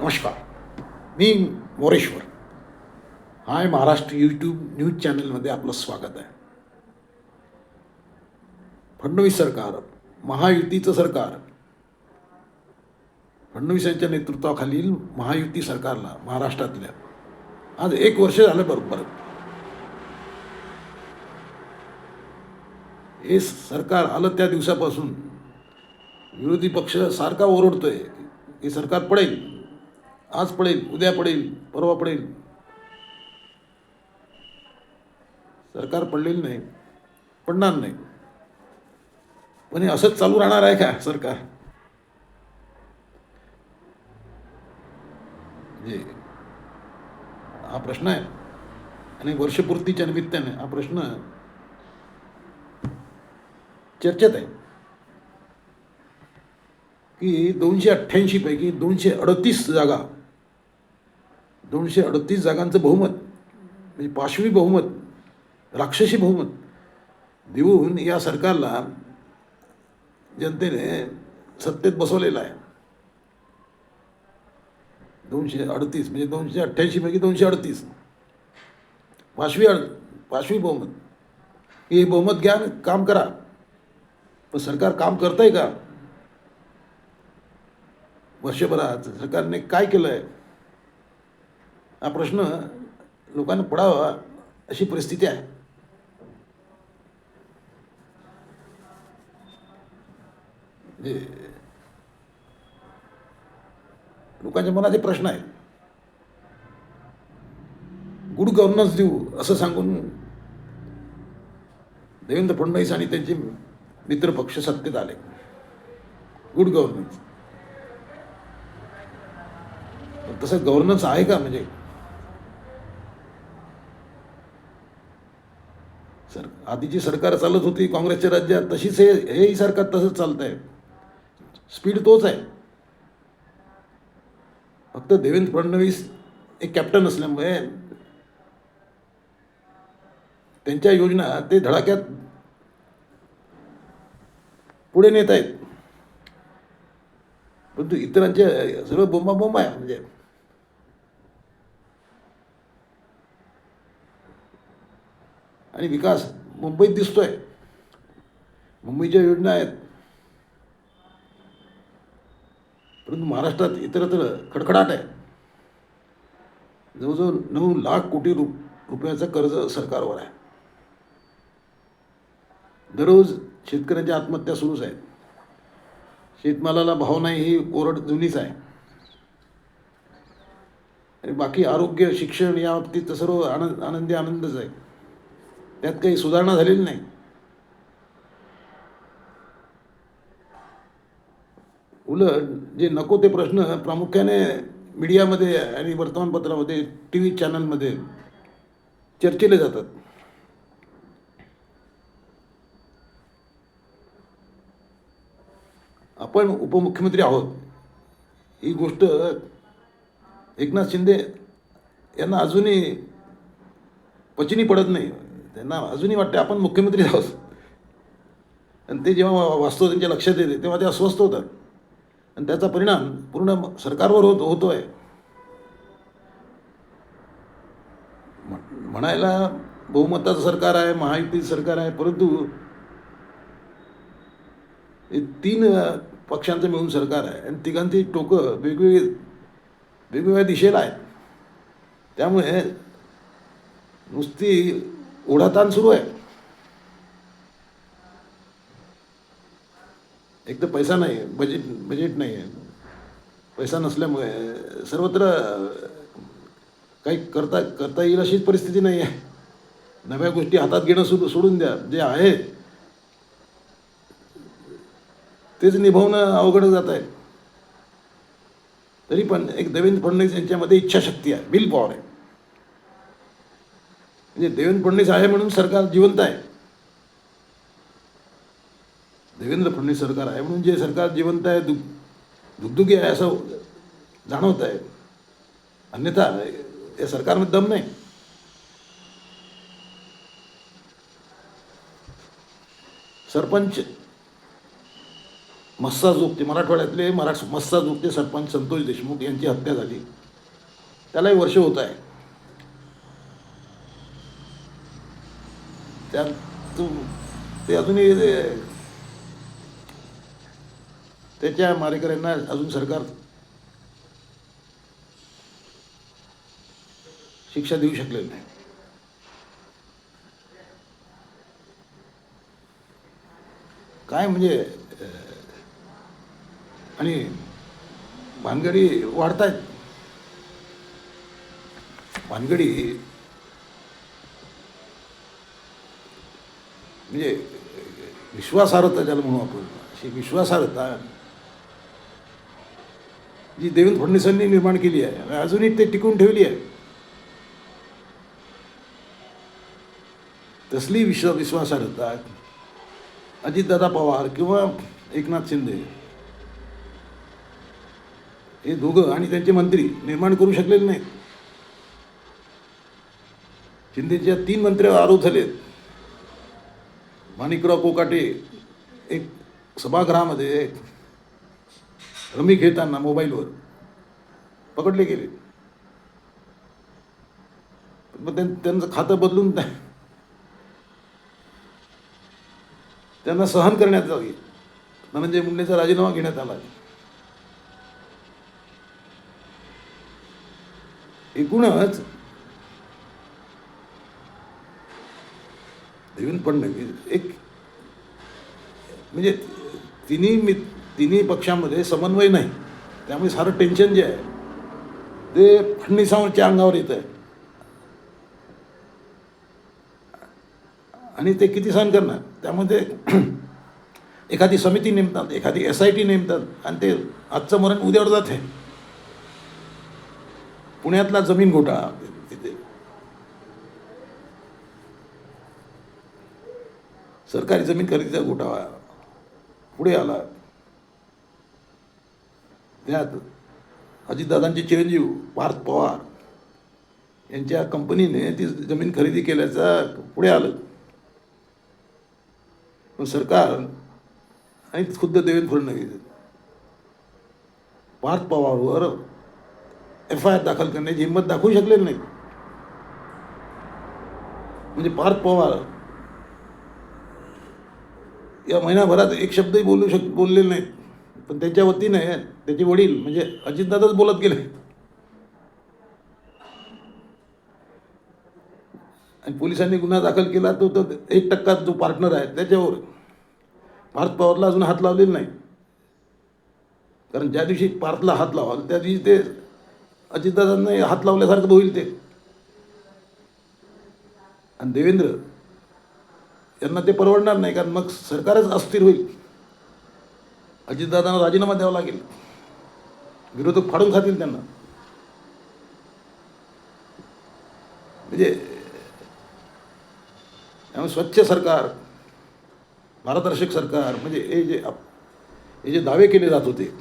नमस्कार. मी Moreshwar. Hi Maharashtra YouTube news चॅनलमध्ये आपलं स्वागत आहे. फडणवीस सरकार महायुतीचं सरकार. फडणवीस यांच्या नेतृत्वाखालील महायुती सरकारला महाराष्ट्रातल्या आज एक वर्ष झालं बरोबर हे सरकार आलं त्या दिवसापासून विरोधी पक्ष सारखा ओरडतोय हे सरकार पडेल. आज पडेल उद्या पडेल परवा पडेल. सरकार पडलेलं नाही पडणार नाही. पण हे असंच चालू राहणार आहे का सरकार? म्हणजे हा प्रश्न आहे. आणि वर्षपूर्तीच्या निमित्ताने हा प्रश्न चर्चेत आहे. की दोनशे अठ्ठ्याऐंशी पैकी दोनशे अडतीस जागा दोनशे अडतीस जागांचं बहुमत म्हणजे पाशवी बहुमत राक्षसी बहुमत देऊन या सरकारला जनतेने सत्तेत बसवलेलं आहे. दोनशे अडतीस म्हणजे दोनशे अठ्ठ्याऐंशीपैकी दोनशे अडतीस. पाशवी अड पाशवी बहुमत. हे बहुमत घ्या काम करा. पण सरकार काम करतंय का? वर्षभरात सरकारने काय केलं आहे हा प्रश्न लोकांना पडावा अशी परिस्थिती आहे. म्हणजे लोकांच्या मनात हे प्रश्न आहे गुड गव्हर्नन्स देऊ असं सांगून देवेंद्र फडणवीस आणि त्यांचे मित्रपक्ष सत्तेत आले. गुड गव्हर्नन्स तसं गव्हर्नन्स आहे का? म्हणजे सर आधीची सरकार चालत होती काँग्रेसच्या राज्यात तशीच हे हेही सरकार तसंच चालत आहे स्पीड तोच आहे. फक्त देवेंद्र फडणवीस एक कॅप्टन असल्यामुळे त्यांच्या योजना ते धडाक्यात पुढे नेत आहेत. परंतु इतरांच्या सर्व बोंबा बोंबा आहे म्हणजे. आणि विकास मुंबईत दिसतोय. मुंबईच्या योजना आहेत. परंतु महाराष्ट्रात इतरत्र खडखडाट आहे जवळजवळ नऊ लाख कोटी रु रुपयाचं कर्ज सरकारवर आहे. दररोज शेतकऱ्यांच्या आत्महत्या सुरूच आहेत शेतमालाला भाव नाही ही ओरड जुनीच आहे. आणि बाकी आरोग्य शिक्षण या बाबतीत तर सर्व आनंद आनंदी आनंदच आहे. त्यात काही सुधारणा झालेली नाही. उलट जे नको ते प्रश्न प्रामुख्याने मीडियामध्ये आणि वर्तमानपत्रामध्ये टी व्ही चॅनलमध्ये चर्चेले जातात. आपण उपमुख्यमंत्री आहोत. ही गोष्ट एकनाथ शिंदे यांना अजूनही पचनी पडत नाही. त्यांना अजूनही वाटते आपण मुख्यमंत्री आहोत. आणि ते जेव्हा वास्तव त्यांच्या लक्षात येते तेव्हा ते अस्वस्थ होतात. आणि त्याचा परिणाम पूर्ण सरकारवर होत होतो आहे म्हणायला बहुमताचं सरकार आहे महायुतीचं सरकार आहे परंतु हे तीन पक्षांचं मिळून सरकार आहे. आणि तिघांची टोकं वेगवेगळी वेगवेगळ्या दिशेला आहेत. त्यामुळे नुसती ओढाताण सुरू आहे. एक तर पैसा नाही आहे बजेट बजेट नाही आहे. पैसा नसल्यामुळे सर्वत्र काही करता करता येईल अशीच परिस्थिती नाही आहे. नव्या गोष्टी हातात घेणं सुरू सोडून द्या जे आहे तेच निभावणं अवघड जात आहे. तरी पण एक देवेंद्र फडणवीस यांच्यामध्ये इच्छाशक्ती आहे. बिल पॉवर आहे म्हणजे देवेंद्र फडणवीस आहे म्हणून सरकार जिवंत आहे. देवेंद्र फडणवीस सरकार आहे म्हणून जे सरकार जिवंत आहे दुग दुगदुगी आहे असं जाणवत आहे. अन्यथा या सरकारमध्ये दम नाही. सरपंच मस्साजोगते मराठवाड्यातले मराठ मस्साजोगते सरपंच संतोष देशमुख यांची हत्या झाली. त्यालाही वर्ष होत आहे. त्यात तू ते अजूनही ते- त्याच्या मारेकऱ्यांना अजून सरकार शिक्षा देऊ शकलेलं नाही. काय म्हणजे आणि भानगडी वाढतायत. भानगडी म्हणजे विश्वासार्हता ज्याला म्हणू आपण अशी विश्वासार्हता जी देवेंद्र फडणवीसांनी निर्माण केली आहे आणि अजूनही ते टिकून ठेवली आहे. तसली विश्व विश्वासार्हता अजितदादा पवार किंवा एकनाथ शिंदे हे दोघं आणि त्यांचे मंत्री निर्माण करू शकलेले नाहीत. शिंदेच्या तीन मंत्र्यावर आरोप झालेत. माणिकराव कोकाटे एक सभागृहामध्ये रमी घेताना मोबाईलवर पकडले गेले. मग त्यां- त्यांचं खातं बदलून त्यांना सहन करण्यात आली धनंजय मुंडेचा राजीनामा घेण्यात आला. एकूणच देवेंद्र फडणवीस एक म्हणजे तिन्ही मी तिन्ही पक्षामध्ये समन्वय नाही. त्यामुळे सारं टेन्शन जे आहे ते फडणवीसांच्या अंगावर येत आहे आणि ते किती सहन करणार? त्यामध्ये एखादी समिती नेमतात एखादी एस आय टी नेमतात आणि ते आजचं मरण उद्यावर जाते पुण्यातला जमीन घोटाळा तिथे सरकारी जमीन खरेदीचा घोटाळा पुढे आला. त्यात अजितदादांचे चिरंजीव पार्थ पवार यांच्या कंपनीने ती जमीन खरेदी केल्याचा पुढे आलं. पण सरकार आणि खुद्द देवेंद्र फडणवीस पार्थ पवारवर एफ आय आर दाखल करण्याची हिंमत दाखवू शकलेली नाही म्हणजे पार्थ पवार या महिनाभरात एक शब्दही बोलू शक बोललेले नाहीत. पण त्यांच्या वतीने त्याचे वडील म्हणजे अजितदादाच बोलत गेले. आणि पोलिसांनी गुन्हा दाखल केला तो तर एक टक्का जो पार्टनर आहे त्याच्यावर पार्थ पवारला अजून हात लावलेला नाही. कारण ज्या दिवशी पार्थला हात लावाल त्या दिवशी ते अजितदादांना हात लावल्यासारखं होईल ते. आणि देवेंद्र त्यांना ते परवडणार नाही कारण मग सरकारच अस्थिर होईल. अजितदादांना राजीनामा द्यावा लागेल. विरोधक फाडून खातील त्यांना. म्हणजे त्यामुळे स्वच्छ सरकार पारदर्शक सरकार म्हणजे हे जे हे जे दावे केले जात होते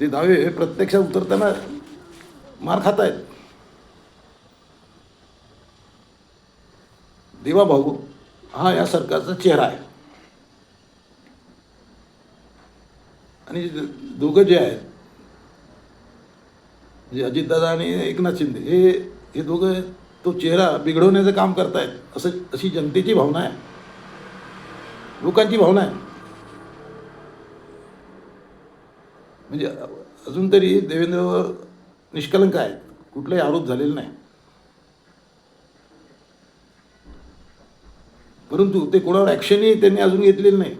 ते दावे हे प्रत्यक्षात उतरताना मार खात आहेत देवा भाऊ हा या सरकारचा चेहरा आहे. आणि दोघं जे आहेत म्हणजे अजितदादा आणि एकनाथ शिंदे हे हे दोघं तो चेहरा बिघडवण्याचं काम करतायत असं अशी जनतेची भावना आहे. लोकांची भावना आहे. म्हणजे अजून तरी देवेंद्र निष्कलंक आहेत कुठलाही आरोप झालेला नाही. परंतु ते कोणावर ॲक्शनही त्यांनी अजून घेतलेलं नाही.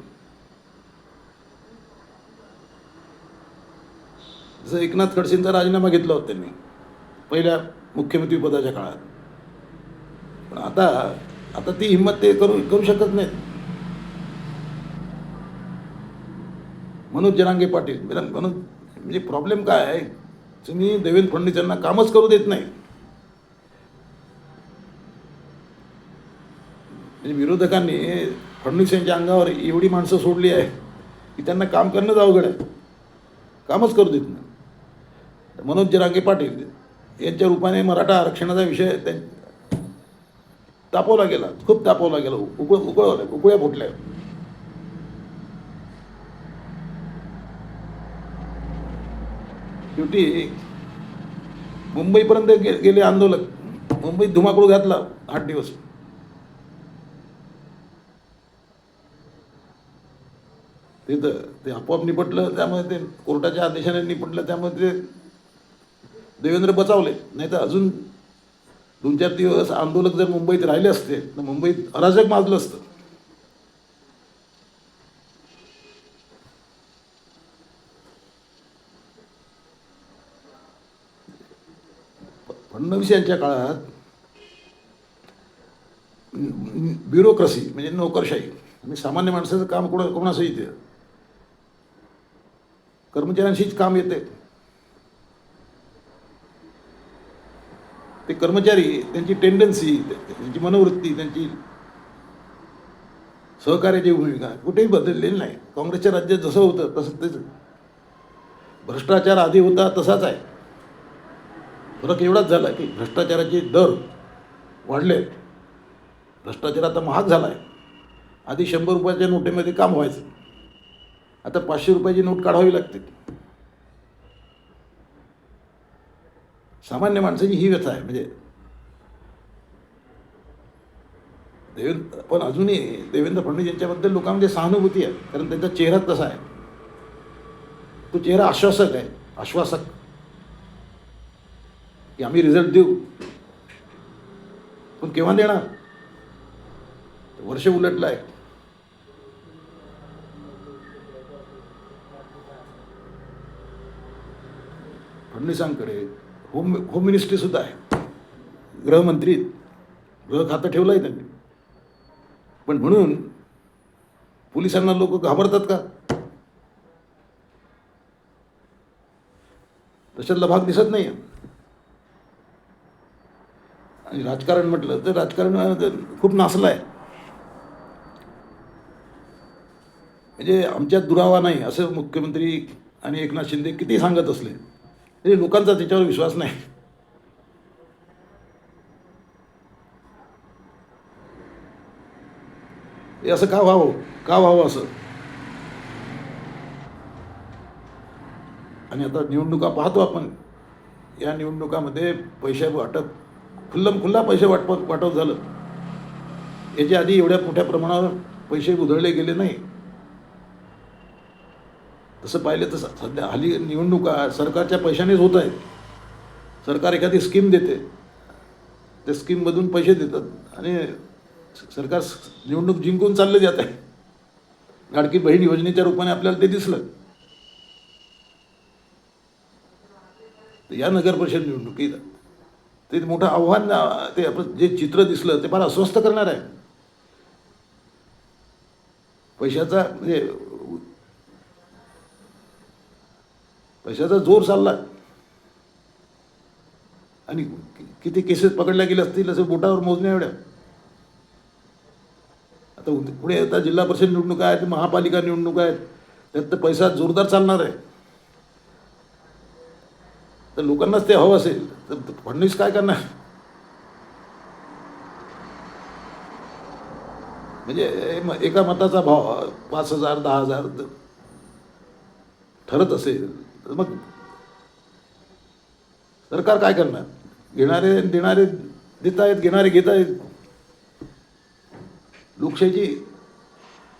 जसं एकनाथ खडसेंचा राजीनामा घेतला होता त्यांनी पहिल्या मुख्यमंत्री पदाच्या काळात. पण आता आता ती हिंमत ते करू करू शकत नाहीत. मनोज जरांगे पाटील मनोज म्हणजे प्रॉब्लेम काय आहे? तुम्ही देवेंद्र फडणवीस यांना कामच करू देत नाही. म्हणजे विरोधकांनी फडणवीस यांच्या अंगावर एवढी माणसं सोडली आहे की त्यांना काम करणंच अवघड आहे. कामच करू देत नाही. मनोज जरांगे पाटील यांच्या रूपाने मराठा आरक्षणाचा विषय त्यां तापवला गेला. खूप तापवला गेला. उकळ उकळवला उकळ्या फुटल्या. शेवटी मुंबईपर्यंत गे गेले आंदोलक. मुंबईत धुमाकूळ घातला आठ दिवस. ते तर ते आपोआप निपटलं त्यामुळे ते कोर्टाच्या आदेशाने निपटलं त्यामुळे ते देवेंद्र बचावले. नाही तर अजून दोन चार दिवस आंदोलक जर मुंबईत राहिले असते तर मुंबईत अराजक माजलं असतं. फडणवीस यांच्या काळात ब्युरोक्रसी म्हणजे नोकरशाही आणि सामान्य माणसाचं काम कोणा कोणाचं येते कर्मचाऱ्यांशीच काम येते ते कर्मचारी त्यांची टेंडन्सी त्यांची मनोवृत्ती त्यांची सहकार्याची भूमिका कुठेही बदललेली नाही. काँग्रेसच्या राज्यात जसं होतं तसं तेच भ्रष्टाचार आधी होता तसाच आहे. फरक एवढाच झाला की भ्रष्टाचाराचे दर वाढले भ्रष्टाचार आता महाग झाला आहे आधी शंभर रुपयाच्या नोटेमध्ये काम व्हायचं. आता पाचशे रुपयाची नोट काढावी लागते. सामान्य माणसाची ही व्यथा आहे. म्हणजे देवेंद्र पण अजूनही देवेंद्र फडणवीस यांच्याबद्दल लोकांमध्ये सहानुभूती आहे. कारण त्यांचा चेहरा तसा आहे. तो चेहरा आश्वासक आहे. आश्वासक. की आम्ही रिझल्ट देऊ. पण केव्हा देणार? वर्ष उलटलं आहे फडणवीसांकडे होम होम मिनिस्ट्रीसुद्धा आहे. गृहमंत्री गृह खातं ठेवलं आहे त्यांनी. पण म्हणून पोलिसांना लोक घाबरतात का? तशातला भाग दिसत नाही आणि राजकारण म्हटलं तर राजकारण खूप नासलं आहे म्हणजे आमच्यात दुरावा नाही असं मुख्यमंत्री आणि एकनाथ शिंदे किती सांगत असले. म्हणजे लोकांचा त्याच्यावर विश्वास नाही. हे असं का व्हावं? का व्हावं असं? आणि आता निवडणुका पाहतो आपण. या निवडणुकामध्ये पैसे वाटप खुल्लम खुल्ला पैसे वाटप वाटप झालं. याच्या आधी एवढ्या मोठ्या प्रमाणावर पैसे उधळले गेले नाही. तसं पाहिलं तर सध्या हल्ली निवडणुका सरकारच्या पैशानेच होत आहेत. सरकार एखादी स्कीम देते. त्या स्कीममधून पैसे देतात आणि सरकार निवडणूक जिंकून चाललं जात आहे. लाडकी बहीण योजनेच्या रूपाने आपल्याला ते दिसलं. या नगर परिषद निवडणुकीत ते मोठं आव्हान ते आपलं जे चित्र दिसलं ते फार अस्वस्थ करणार आहे. पैशाचा म्हणजे पैशाचा जोर चालला आणि किती केसेस पकडल्या गेल्या असतील असं बोटावर मोजण्या एवढ्या. आता पुढे आता जिल्हा परिषद निवडणुका आहेत महापालिका निवडणुका आहेत. त्यात तर पैसा जोरदार चालणार आहे. तर लोकांनाच ते हवं असेल तर फडणवीस काय करणार? म्हणजे एका मताचा भाव पाच हजार दहा हजार ठरत असेल तर मग सरकार काय करणार? घेणारे देणारे देत आहेत घेणारे घेत आहेत. लोकशाहीची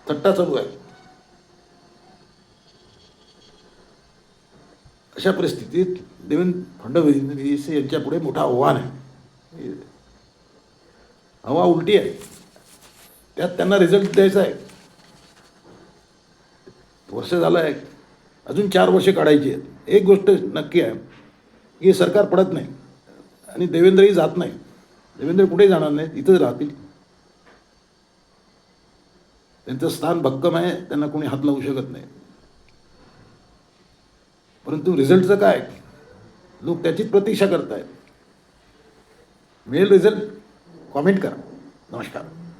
थट्टा चालू आहे. अशा परिस्थितीत देवेंद्र फडणवीस यांच्या पुढे मोठं आव्हान आहे. हवा उलटी आहे. त्यात त्यांना रिझल्ट द्यायचा आहे. वर्ष झालं आहे. अजून चार वर्षे काढायची आहेत. एक गोष्ट नक्की आहे. की सरकार पडत नाही. आणि देवेंद्रही जात नाही. देवेंद्र कुठेही जाणार नाही. इथंच राहतील. त्यांचं स्थान भक्कम आहे. त्यांना कोणी हात लावू शकत नाही. परंतु रिझल्टचं काय? लोक त्याचीच प्रतीक्षा करतायत. मिळेल रिझल्ट कॉमेंट करा. नमस्कार.